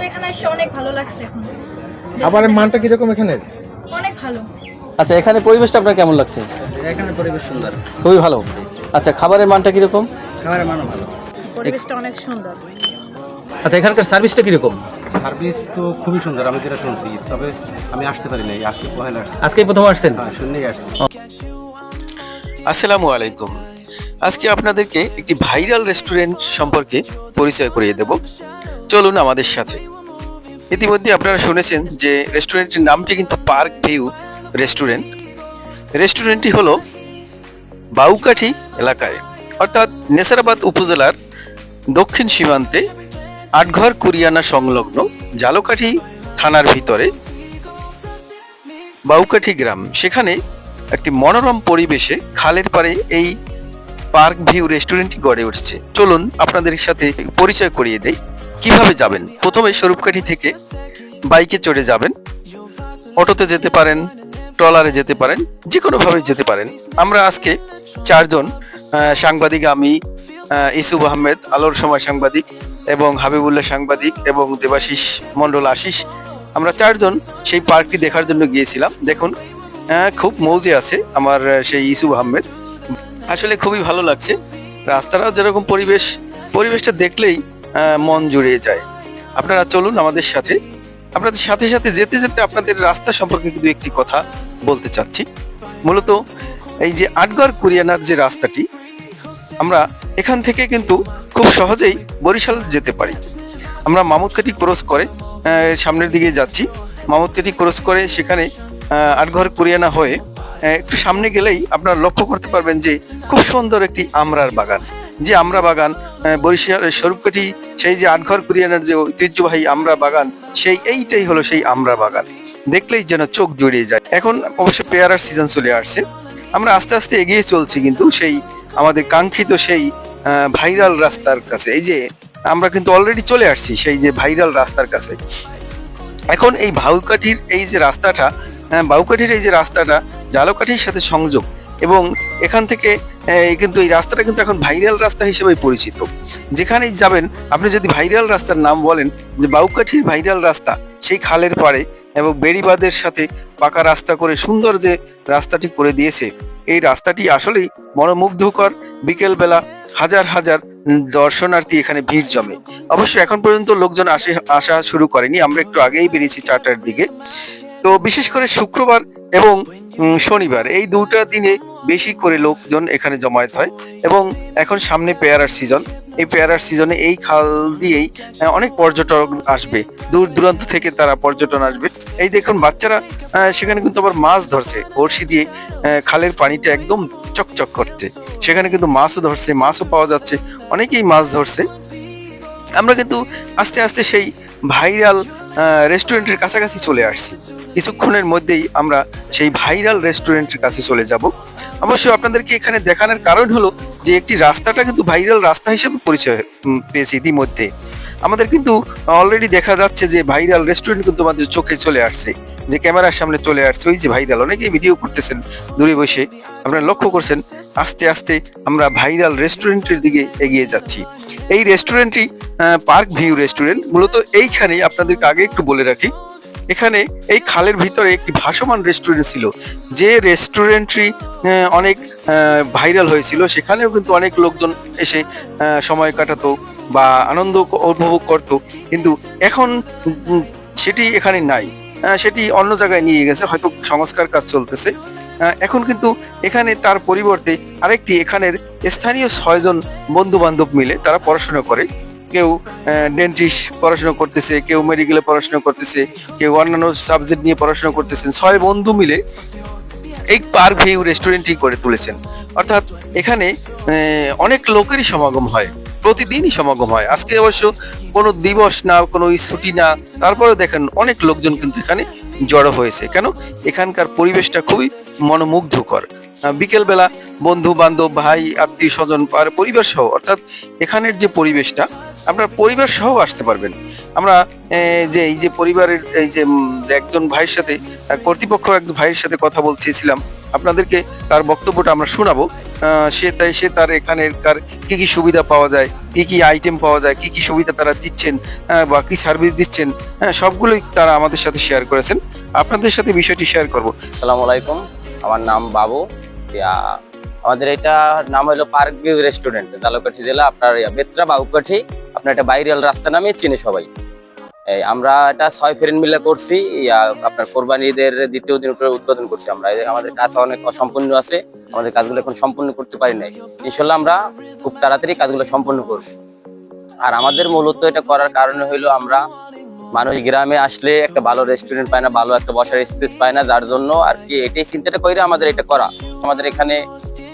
তো এখানে এসে অনেক ভালো লাগছে এখন। খাবারের মানটা কীরকম এখানে? অনেক ভালো। আচ্ছা এখানে পরিবেশটা আপনার কেমন লাগছে? এখানে পরিবেশ সুন্দর। খুবই ভালো। আচ্ছা খাবারের মানটা কীরকম? খাবারের মানও ভালো। পরিবেশটা অনেক সুন্দর। আচ্ছা এখানকার সার্ভিসটা কীরকম? সার্ভিস তো খুবই সুন্দর আমি যেটা শুনছি তবে আমি আসতে পারি নাই আজকে পহেলা আজকে প্রথম আসছেন? হ্যাঁ শুনেই আসছি। আসসালামু আলাইকুম। আজকে আপনাদেরকে একটি ভাইরাল রেস্টুরেন্ট সম্পর্কে পরিচয় করিয়ে দেব। চলুন আমাদের সাথে। ইতিমধ্যে আপনারা শুনেছেন যে রেস্টুরেন্টের নামটি কিন্তু পার্ক ভিউ রেস্টুরেন্ট। রেস্টুরেন্টটি হলো বাউকাঠি এলাকায়, অর্থাৎ নেসারাবাদ উপজেলার দক্ষিণ সীমান্তে আটঘর কুরিয়ানা সংলগ্ন জালকাঠি থানার ভিতরে বাউকাঠি গ্রাম। সেখানে একটি মনোরম পরিবেশে খালের পারে এই পার্ক ভিউ রেস্টুরেন্টটি গড়ে উঠছে। চলুন আপনাদের সাথে পরিচয় করিয়ে দেই। কীভাবে যাবেন? প্রথমে স্বরূপকাঠি থেকে বাইকে চড়ে যাবেন। অটোতে যেতে পারেন, ট্রলারে যেতে পারেন যে কোনোভাবে যেতে পারেন। আমরা আজকে চারজন সাংবাদিক আমি ইসুফ আহমেদ, আলোর সময় সাংবাদিক এবং হাবিবুল্লাহ সাংবাদিক এবং দেবাশিস মণ্ডল আশিস। আমরা চারজন সেই পার্কটি দেখার জন্য গিয়েছিলাম। দেখুন খুব মৌজে আছে আমার সেই ইসুফ আহমেদ। আসলে খুবই ভালো লাগছে। রাস্তাটাও যেরকম পরিবেশ, পরিবেশটা দেখলেই মন জুড়িয়ে যায়। আপনারা চলুন আমাদের সাথে। আপনাদের সাথে সাথে যেতে যেতে আপনাদের রাস্তা সম্পর্কে কিন্তু একটি কথা বলতে চাচ্ছি। মূলত এই যে আটগড় কুরিয়ানার যে রাস্তাটি, আমরা এখান থেকে কিন্তু খুব সহজেই বরিশাল যেতে পারি। আমরা মামুদকাটি ক্রস করে সামনের দিকে যাচ্ছি। মামুদকাটি ক্রস করে সেখানে আটঘর কুরিয়ানা হয়ে একটু সামনে গেলেই আপনারা লক্ষ্য করতে পারবেন যে খুব সুন্দর একটি আমরার বাগান। যে আমরা বাগান বরিশাল স্বরূপকাঠি সেই যে আটঘর কুরিয়ানার যে ঐতিহ্যবাহী আমরা বাগান সেই এইটাই হলো সেই আমরা বাগান। দেখলেই যেন চোখ জড়িয়ে যায়। এখন অবশ্য পেয়ারার সিজন চলে আসছে। আমরা আস্তে আস্তে এগিয়ে চলছি কিন্তু সেই আমাদের কাঙ্ক্ষিত সেই ভাইরাল রাস্তার কাছে। এই যে আমরা কিন্তু অলরেডি চলে আসছি সেই যে ভাইরাল রাস্তার কাছে। এখন এই ভাউকাঠির এই যে রাস্তাটা আহ, বাউকাঠির এই যে রাস্তাটা জালকাঠির সাথে সংযোগ। এবং এখান থেকে কিন্তু এই রাস্তাটা কিন্তু এখন ভাইরাল রাস্তা হিসেবে পরিচিত। যেখানেই যাবেন, আপনি যদি ভাইরাল রাস্তার নাম বলেন যে বাউকাঠির ভাইরাল রাস্তা, সেই খালের পাড়ে এবং বেড়িবাঁধের সাথে পাকা রাস্তা করে সুন্দর যে রাস্তাটি করে দিয়েছে, এই রাস্তাটি আসলেই মনোমুগ্ধকর। বিকেলবেলা হাজার হাজার দর্শনার্থী এখানে ভিড় জমে। অবশ্য এখন পর্যন্ত লোকজন আসে, আসা শুরু করেনি, আমরা একটু আগেই বেরিয়েছি চারটার দিকে। তো বিশেষ করে শুক্রবার এবং শনিবার এই দুটা দিনে বেশি করে লোকজন এখানে জমায়েত হয় এবং এখন সামনে পেয়ারার সিজন এই পেয়ারার সিজনে এই খাল দিয়েই অনেক পর্যটক আসবে। দূর দূরান্ত থেকে তারা পর্যটন আসবে। এই দেখুন বাচ্চারা সেখানে কিন্তু আবার মাছ ধরছে। বড়শি দিয়ে খালের পানিটা একদম চকচক করছে। সেখানে কিন্তু মাছও ধরছে, মাছও পাওয়া যাচ্ছে। অনেকেই মাছ ধরছে। আমরা কিন্তু আস্তে আস্তে সেই ভাইরাল রেস্টুরেন্টের কাছাকাছি চলে আসছি। কিছুক্ষণের মধ্যেই আমরা সেই ভাইরাল রেস্টুরেন্টের কাছে চলে যাব। অবশ্য আপনাদেরকে এখানে দেখানোর কারণ হলো যে একটি রাস্তাটা কিন্তু ভাইরাল রাস্তা হিসেবে পরিচয় পেয়েছি পেয়েছে ইতিমধ্যে। আমাদের কিন্তু অলরেডি দেখা যাচ্ছে যে ভাইরাল রেস্টুরেন্ট কিন্তু আমাদের চোখে চলে আসছে, যে ক্যামেরার সামনে চলে আসছে, ওই যে ভাইরাল অনেকেই ভিডিও করতেছেন দূরে বসে। আপনারা লক্ষ্য করছেন, আস্তে আস্তে আমরা ভাইরাল রেস্টুরেন্টের দিকে এগিয়ে যাচ্ছি। এই রেস্টুরেন্টটি পার্ক ভিউ রেস্টুরেন্ট মূলত এইখানেই আপনাদেরকে আগে একটু বলে রাখি। এখানে এই খালের ভিতরে একটি ভাসমান রেস্টুরেন্ট ছিল, যে রেস্টুরেন্টটি অনেক ভাইরাল হয়েছিল। সেখানেও কিন্তু অনেক লোকজন এসে সময় কাটাতো। বা আনন্দ উপভোগ করতো। কিন্তু এখন সেটি এখানে নাই। সেটি অন্য জায়গায় নিয়ে গেছে, হয়তো সংস্কার কাজ চলতেছে। এখন কিন্তু এখানে তার পরিবর্তে আরেকটি এখানের স্থানীয় ছয়জন বন্ধু বান্ধব মিলে তারা পড়াশোনা করে। কেউ ডেন্টিস্ট পড়াশোনা করতেছে, কেউ মেডিকেলে পড়াশোনা করতেছে, কেউ অন্যান্য সাবজেক্ট নিয়ে পড়াশোনা করতেছেন। ছয় বন্ধু মিলে এই পার্ক ভিউ রেস্টুরেন্টটি করে তুলেছেন। অর্থাৎ এখানে অনেক লোকেরই সমাগম হয়। প্রতিদিনই সমাগম হয়। আজকে অবশ্য কোনো দিবস না, কোনো ছুটি না তারপরে দেখেন অনেক লোকজন কিন্তু এখানে জড়ো হয়েছে। কেন? এখানকার পরিবেশটা খুবই মনোমুগ্ধকর। বিকেলবেলা বন্ধু বান্ধব ভাই আত্মীয় স্বজন আর পরিবার সহ অর্থাৎ এখানের যে পরিবেশটা, আপনার পরিবার সহ আসতে পারবেন। আমরা যে এই যে পরিবারের, এই যে একজন ভাইয়ের সাথে কর্তৃপক্ষ একজন ভাইয়ের সাথে কথা বলতেছিলাম আপনাদেরকে তার বক্তব্যটা আমরা শোনাবো। সে তাই সে তার এখানেকার কি কি সুবিধা পাওয়া যায় কি কি আইটেম পাওয়া যায় কি কি সুবিধা তারা দিচ্ছেন হ্যাঁ, বা কি সার্ভিস দিচ্ছেন হ্যাঁ সবগুলোই তারা আমাদের সাথে শেয়ার করেছেন। আপনাদের সাথে বিষয়টি শেয়ার করব। আসসালামু আলাইকুম আমার নাম বাবু। আমাদের এটা নাম হলো পার্ক ভিউ রেস্টুরেন্ট জালকাঠি জেলা আপনার বেত্রা বাউকাঠি আপনার এটা বাইরিয়াল রাস্তা নামে চিনে সবাই। আমরা এটা ছয় ফ্রেন্ড মিলে করছি আপনার কোরবানি ঈদের দ্বিতীয় দিন উদ্বোধন করছি আমরা। আমাদের কাজ অনেক অসম্পূর্ণ আছে, আমাদের কাজগুলো এখন সম্পূর্ণ করতে পারি নাই। ইনশাল্লাহ আমরা খুব তাড়াতাড়ি কাজগুলো সম্পূর্ণ করব। আর আমাদের মূলত এটা করার কারণে হইল আমরা মানুষ গ্রামে আসলে একটা ভালো রেস্টুরেন্ট পায় না, ভালো একটা বসার স্পেস পায় না, যার জন্য আর কি এটাই চিন্তাটা করে আমাদের এটা করা। আমাদের এখানে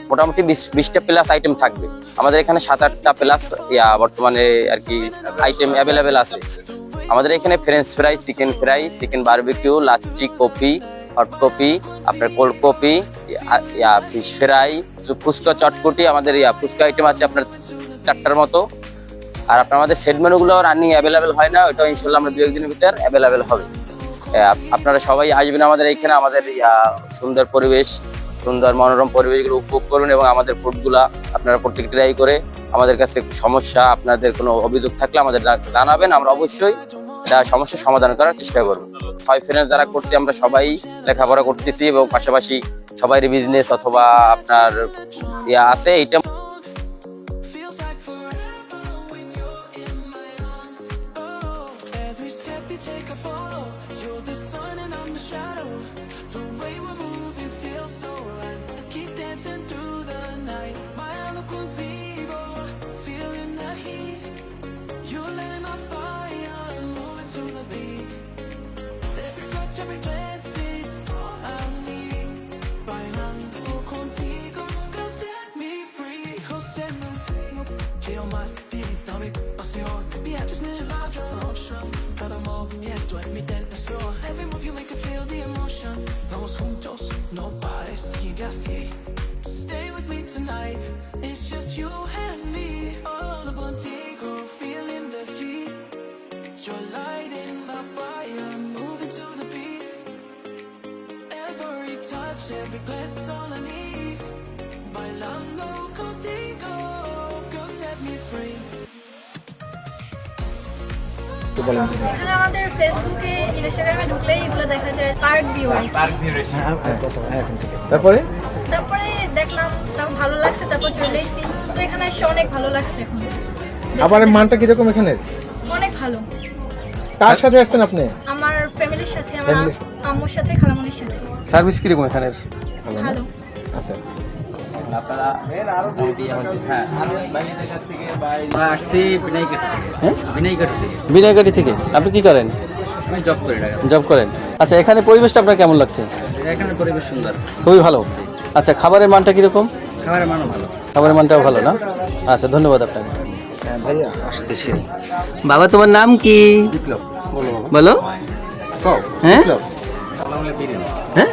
মোটামুটি বিশ- বিশটা প্লাস আইটেম থাকবে। আমাদের এখানে সাত আটটা প্লাস ইয়া, বর্তমানে আর কি আইটেম অ্যাভেলেবেল আছে। আমাদের এখানে French fry chicken fry chicken barbecue lassi coffee hot coffee, আপনার cold coffee fish fry phuchka চটপটি, আমাদের ইয়া ফুচকা আইটেম আছে আপনার চারটার মতো। আর আপনার আমাদের সেট মেনুগুলো রানিং অ্যাভেলেবেল হয় না ওটা ইনশাল্লাহ আমরা দু একদিনের ভিতর অ্যাভেলেবেল হবে। আপনারা সবাই আসবেন আমাদের এইখানে আমাদের সুন্দর পরিবেশ। সুন্দর মনোরম পরিবেশগুলো উপভোগ করুন এবং আমাদের ফুডগুলা আপনারা প্রত্যেক ট্রাই করে আমাদের কাছে সমস্যা, আপনাদের কোনো অভিযোগ থাকলে আমাদের জানাবেন, আমরা অবশ্যই এটা সমস্যার সমাধান করার চেষ্টা করব। ছয় ফ্রেন্ড যারা করছি, আমরা সবাই লেখাপড়া করতেছি এবং পাশাপাশি সবাই বিজনেস অথবা আপনার ইয়ে আছে, এইটা emotion. Vamos juntos, no pares, sigue así. Stay with me tonight. It's just you and me. All up contigo, feeling the heat. You're lighting my fire, moving to the beat. Every touch, every glance is all I need. Bailando contigo, তো বলেন। আমাদের ফেসবুকে ইনস্টাগ্রামে ঢুকলেই এগুলো দেখা যায় park view. Part view এখন তারপরে? তারপরে দেখলাম তারপর ভালো লাগছে তারপর চলে এসেছি। তো এখানে এসে অনেক ভালো লাগছে এখন। আবার মানটা কীরকম এখানে? অনেক ভালো। কার সাথে আসছেন আপনি? আমার ফ্যামিলির সাথে আমার? আম্মুর সাথে খালামনির সাথে। সার্ভিস কীরকম এখানের? ভালো না? ভালো। আচ্ছা। আপনারা হ্যাঁ। আসছি বিনাইঘাট থেকে। আপনি কি করেন? জব করি জব করেন। আচ্ছা এখানে পরিবেশটা আপনার কেমন লাগছে? এখানে পরিবেশ সুন্দর। খুবই ভালো। আচ্ছা খাবারের মানটা কীরকম? খাবারের মানও ভালো। খাবারের মানটাও ভালো না? আচ্ছা ধন্যবাদ আপনাকে। হ্যাঁ, বাবা তোমার নাম কি? বলো হ্যাঁ? বিরিয়ানি হ্যাঁ?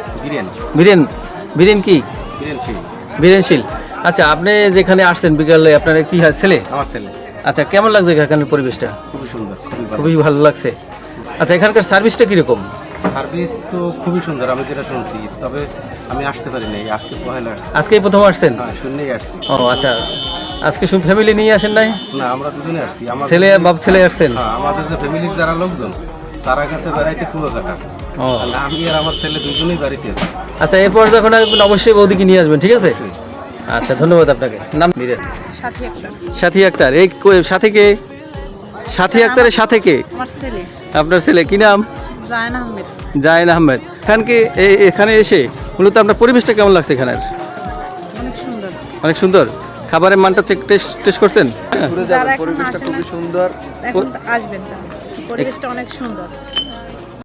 বিরিয়ানি কি? বিরিয়ানি ফ্রি বীরেনশীল। আচ্ছা আপনি যেখানে আসছেন বিকালে আপনার কি হয় ছেলে? আমার ছেলে। আচ্ছা কেমন লাগছে এখানের পরিবেশটা? খুবই সুন্দর খুবই ভালো। লাগছে। আচ্ছা এখানকার সার্ভিসটা কীরকম? সার্ভিস তো খুবই সুন্দর আমি যেটা শুনছি তবে আমি আসতে পারি নাই আজকে পহেলা। আজকেই প্রথম আসছেন? হ্যাঁ শুনেই আসছি। ও আচ্ছা আজকে শুধু ফ্যামিলি নিয়ে আসেন নাই? না আমরা দুজনে আসছি। আমার ছেলে বাপ ছেলে আসছেন? হ্যাঁ আমাদের যে ফ্যামিলির যারা লোকজন তারা কাছে বেড়াইতে কাটা ও। আমি আর আমার ছেলে দুজনেই বাড়িতে আছি। আচ্ছা এরপর যখন আসবেন অবশ্যই বৌদিকে নিয়ে আসবেন ঠিক আছে? আচ্ছা ধন্যবাদ আপনাকে। নাম বীরেন সাথী আক্তার। এই সাথে কে? সাথী আক্তারের সাথে কে? আমার ছেলে। আপনার ছেলে কি নাম? জায়ন আহমেদ। জায়ন আহমেদ। এখানকে এখানে এসে মূলত আপনার পরিবেশটা কেমন লাগছে এখানের? অনেক সুন্দর। অনেক সুন্দর। খাবারের মানটা চেক টেস্ট টেস্ট করছেন? আসে না, এখন আসবেন। পরিবেশটা অনেক সুন্দর।